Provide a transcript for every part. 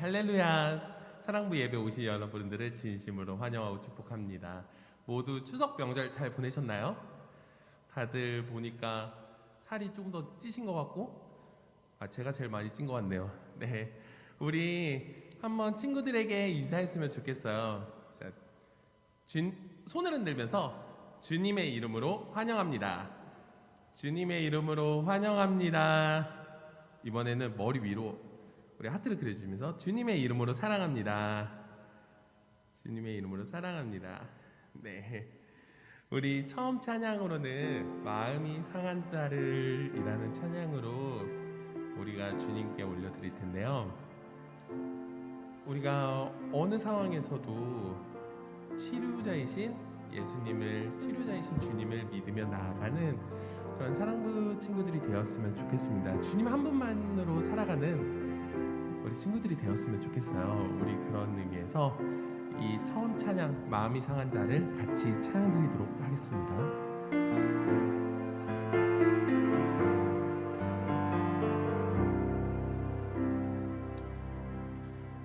할렐루야 사랑부 예배 오신 여러분들을 진심으로 환영하고 축복합니다. 모두 추석 명절 잘 보내셨나요? 다들 보니까 살이 좀 더 찌신 것 같고 아 제가 제일 많이 찐 것 같네요. 네, 우리 한번 친구들에게 인사했으면 좋겠어요. 자, 준, 손을 흔들면서 주님의 이름으로 환영합니다. 주님의 이름으로 환영합니다. 이번에는 머리 위로 우리 하트를 그려주면서 주님의 이름으로 사랑합니다. 주님의 이름으로 사랑합니다. 네. 우리 처음 찬양으로는 마음이 상한 자를이라는 찬양으로 우리가 주님께 올려드릴 텐데요. 우리가 어느 상황에서도 치료자이신 예수님을 치료자이신 주님을 믿으며 나아가는 그런 사랑부 친구들이 되었으면 좋겠습니다. 주님 한 분만으로 살아가는 우리 친구들이 되었으면 좋겠어요. 우리 그런 의미에서 이 처음 찬양 마음이 상한 자를 같이 찬양 드리도록 하겠습니다.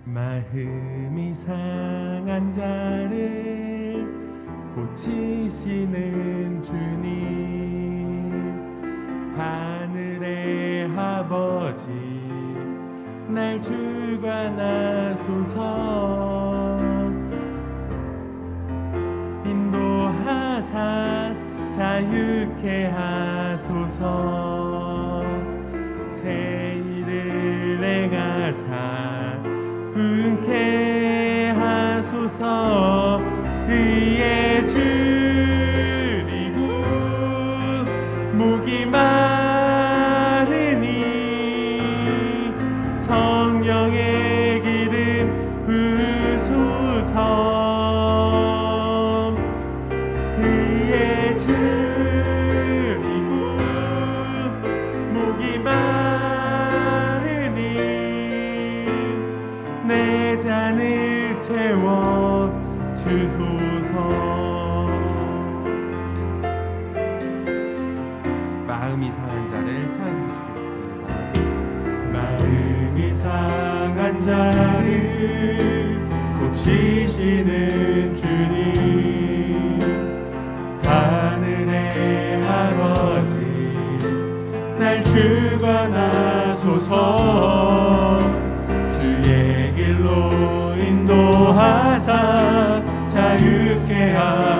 마음이 상한 자를 고치시는 주님 날 주관하소서. 인도하사 자유케 하 성령의 고치시는 주님. 하늘의 아버지 날 주관하소서. 주의 길로 인도하사 자유케 하소서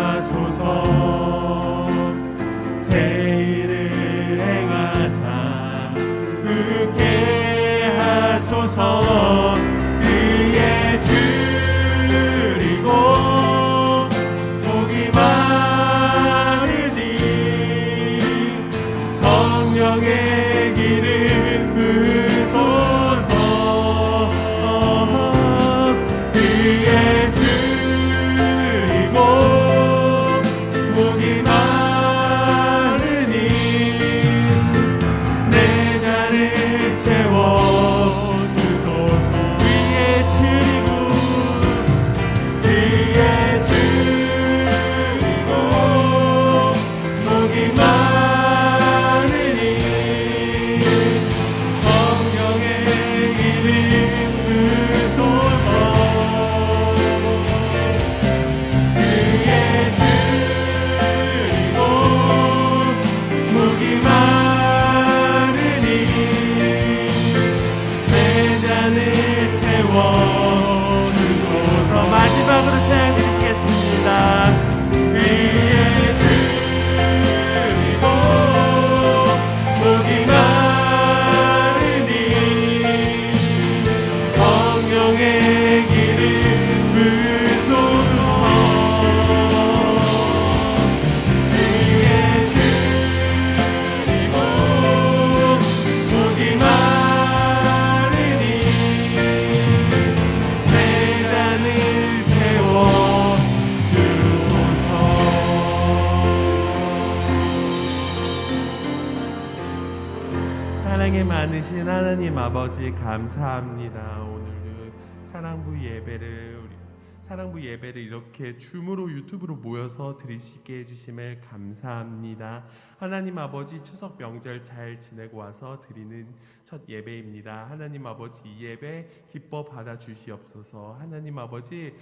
감사합니다. 오늘도 사랑부 예배를 우리 사랑부 예배를 이렇게 줌으로 유튜브로 모여서 드리시게 해주심을 감사합니다. 하나님 아버지 추석 명절 잘 지내고 와서 드리는 첫 예배입니다. 하나님 아버지 이 예배 기뻐 받아 주시옵소서. 하나님 아버지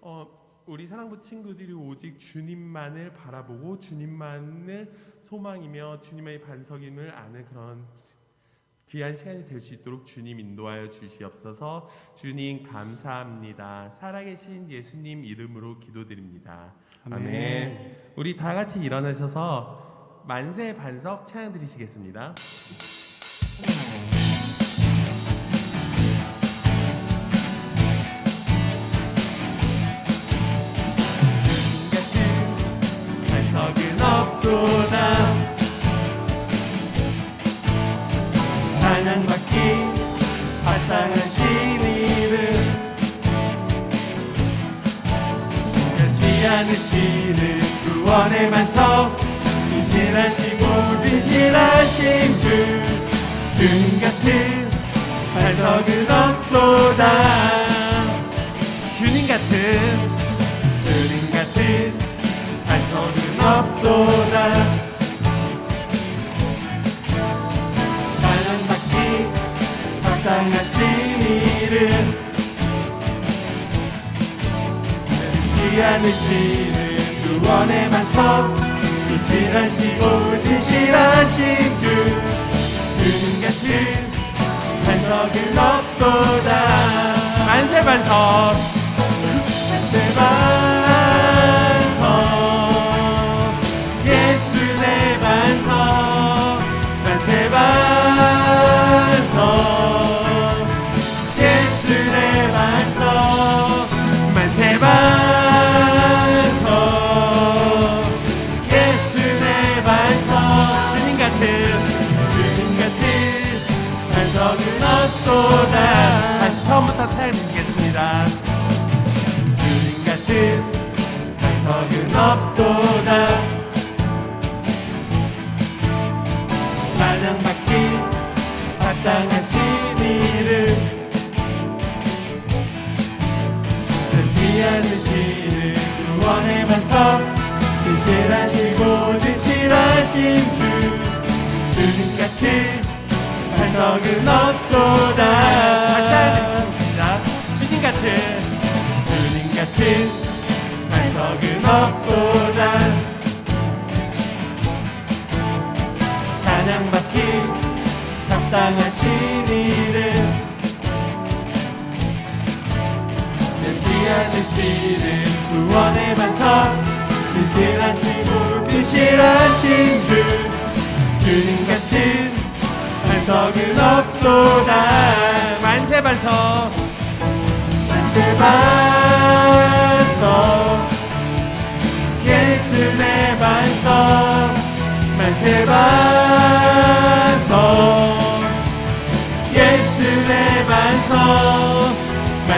어, 우리 사랑부 친구들이 오직 주님만을 바라보고 주님만을 소망이며 주님의 반석임을 아는 그런 귀한 시간이 될 수 있도록 주님 인도하여 주시옵소서. 주님 감사합니다. 살아계신 예수님 이름으로 기도드립니다. 아멘. 우리 다 같이 일어나셔서 만세 반석 찬양 드리시겠습니다. 없도다. 주님 같은 주님 같은 반석은 없도다. 사랑받기 합당하신 이름 변치 않으시는 구원의 반석 진실하시고 진실하신 주 주님 같은 반석은 없도다. 만세 반석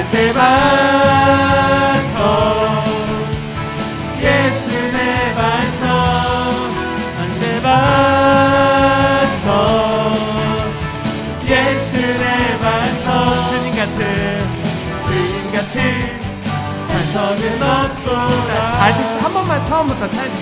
만세 반석 예수 내 반석 만세 반석 예수 내 반석 주님 같은 주님 같은 반석은 없도다 다시 한 번만 처음부터 찾을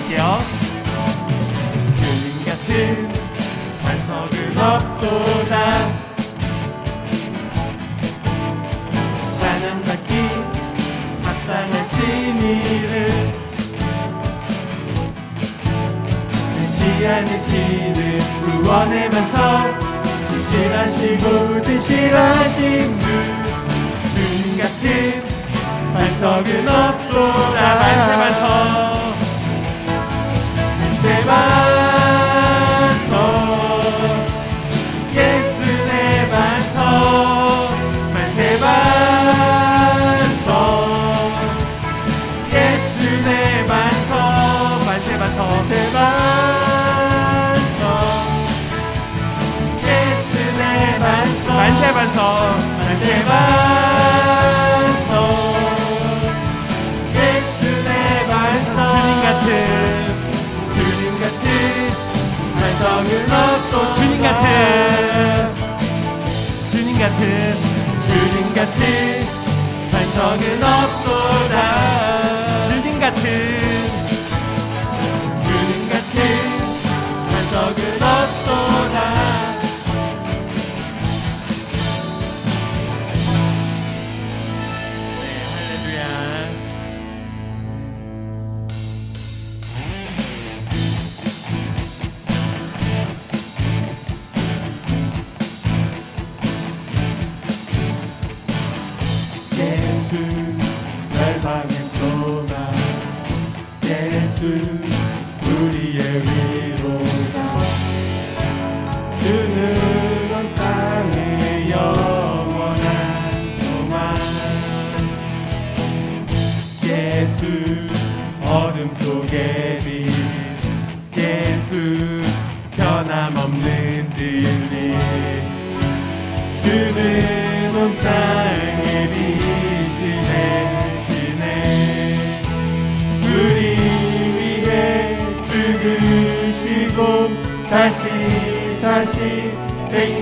않으시는 구원의 반석 진실하시고 진실하신 주 주님 같은 반석은 없도다 만세 반석 만세 반 같은 주님 같은 반석은 없도다. 주님 같은 주님 같은 반석은 변함없는 진리. 주는 온땅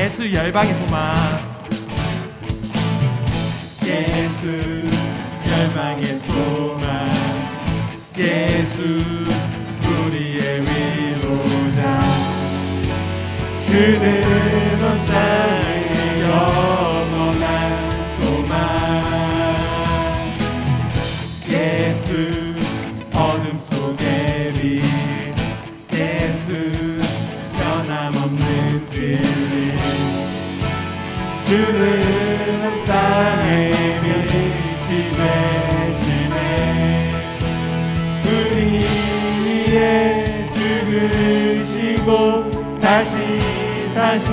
예수 열방의 소망 예수 열방의 소망 예수 우리의 위로자. 주는 온땅 주는 온 땅의 빛이 되시네 우리 위해 죽으시고 다시 사신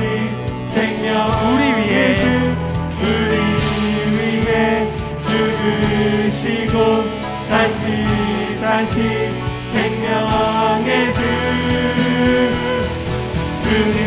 생명 우리 위해 주 우리 위해 죽으시고 다시 사신 생명의 주 주님만이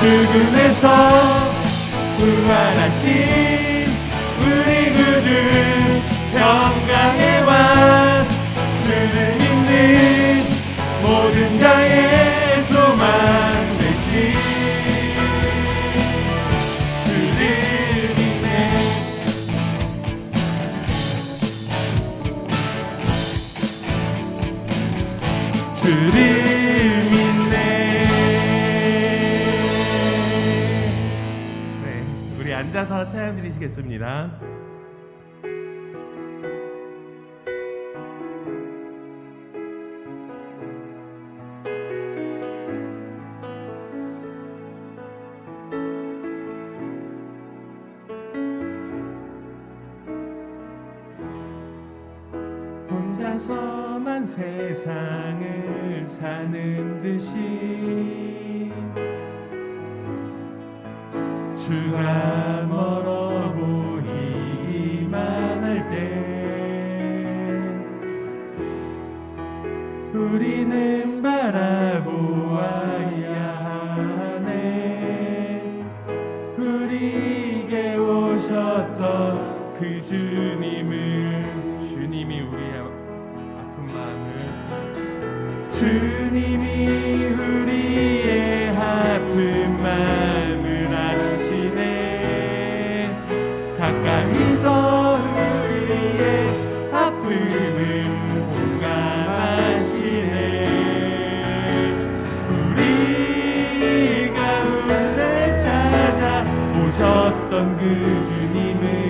죽음에서 부활하신 우리 구주 평강의 왕 주를 믿는 모든 자의 소망 되신 주를 믿네. 주를 앉아서 찬양 드리시겠습니다. 혼자서만 세상을 사는 듯이 주가 우리는 바람 그런 그 주님의